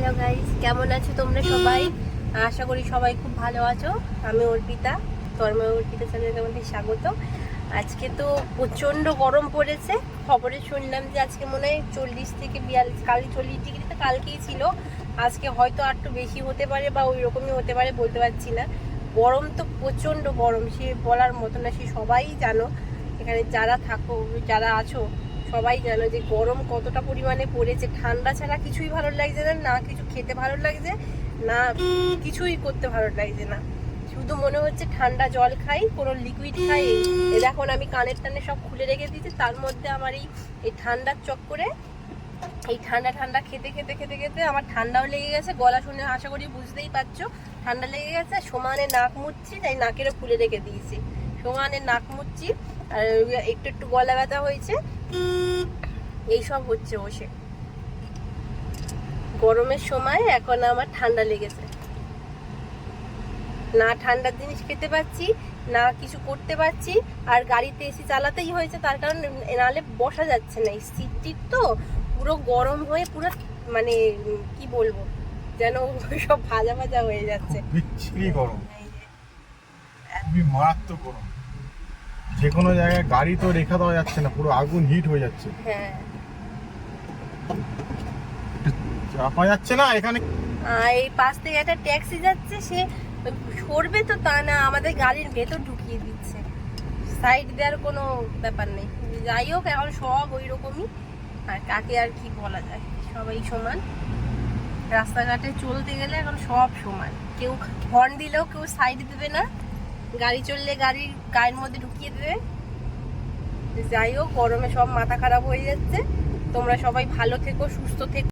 Hello guys কেমন আছো তোমরা সবাই? আশা করি সবাই খুব ভালো আছো। আমি অর্পিতা তর্ময় অর্পিতা চ্যানেলকে আমাদের স্বাগত। আজকে তো প্রচণ্ড গরম পড়েছে। খবরে শুনলাম যে আজকে মনে হয় চল্লিশ থেকে বিয়াল্লিশ কাল চল্লিশ ডিগ্রি তো কালকেই ছিল। আজকে হয়তো আর একটু বেশি হতে পারে বা ওই রকমই হতে পারে বলতে পারছি না। গরম তো প্রচণ্ড গরম, সে বলার মতো না, সে সবাই জানো। এখানে যারা থাকো, যারা আছো সবাই জানো যে গরম কতটা পরিমাণে পড়েছে। ঠান্ডা ছাড়া কিছুই ভালো লাগছে না না কিছু খেতে ভালো লাগছে, না কিছুই করতে ভালো লাগছে না। শুধু মনে হচ্ছে ঠান্ডা জল খাই, কোনো লিকুইড খাই। এই দেখুন আমি কানের টানে সব খুলে রেখে দিয়েছি, তার মধ্যে আমার এই এই ঠান্ডার চক্করে, এই ঠান্ডা ঠান্ডা খেতে খেতে খেতে খেতে আমার ঠান্ডাও লেগে গেছে, গলা শুনে আশা করি বুঝতেই পারছ। ঠান্ডা লেগে গেছে, সমানে নাক মুচ্ছি, তাই নাকেরও খুলে রেখে দিয়েছি। সমানে নাক মুচ্ছি, আর একটু একটু গলা ব্যথা হয়েছে। এইসব হচ্ছে বসে। গরমের সময় এখন আমার ঠান্ডা লেগেছে। না ঠান্ডার জিনিস খেতে পাচ্ছি না কিছু করতে পারছি আর গাড়িতে এসি চালাতেই হয়েছে তার কারণ নাহলে বসা যাচ্ছে না। এই সিট টিট তো পুরো গরম হয়ে পুরো মানে কি বলব যেন সব ভাজা ভাজা হয়ে যাচ্ছে। বিচ্ছিরি গরম। খুবই মারাত্মক গরম। যে কোনো জায়গায় গাড়ি তো রেখা দেওয়া যাচ্ছে না পুরো আগুন হিট হয়ে যাচ্ছে। হ্যাঁ। চাপা যাচ্ছে না এখানে? এই পাশ থেকে একটা ট্যাক্সি যাচ্ছে সে সরবে তো তা না আমাদের গাড়ির ভেতর ঢুকিয়ে দিচ্ছে। সাইড দেওয়ার কোনো ব্যাপার নেই। যাই হোক এখন সব ওই রকমই আর কাকে আর কি বলা যায়? সবাই সমান। রাস্তাঘাটে চলতে গেলে এখন সব সমান। কেউ হর্ন দিলেও কেউ সাইড দেবে না। গাড়ি চললে গাড়ির গায়ের মধ্যে ঢুকিয়ে দেবে। যাই হোক, গরমে সব মাথা খারাপ হয়ে যাচ্ছে। তোমরা সবাই ভালো থেকো, সুস্থ থেকো।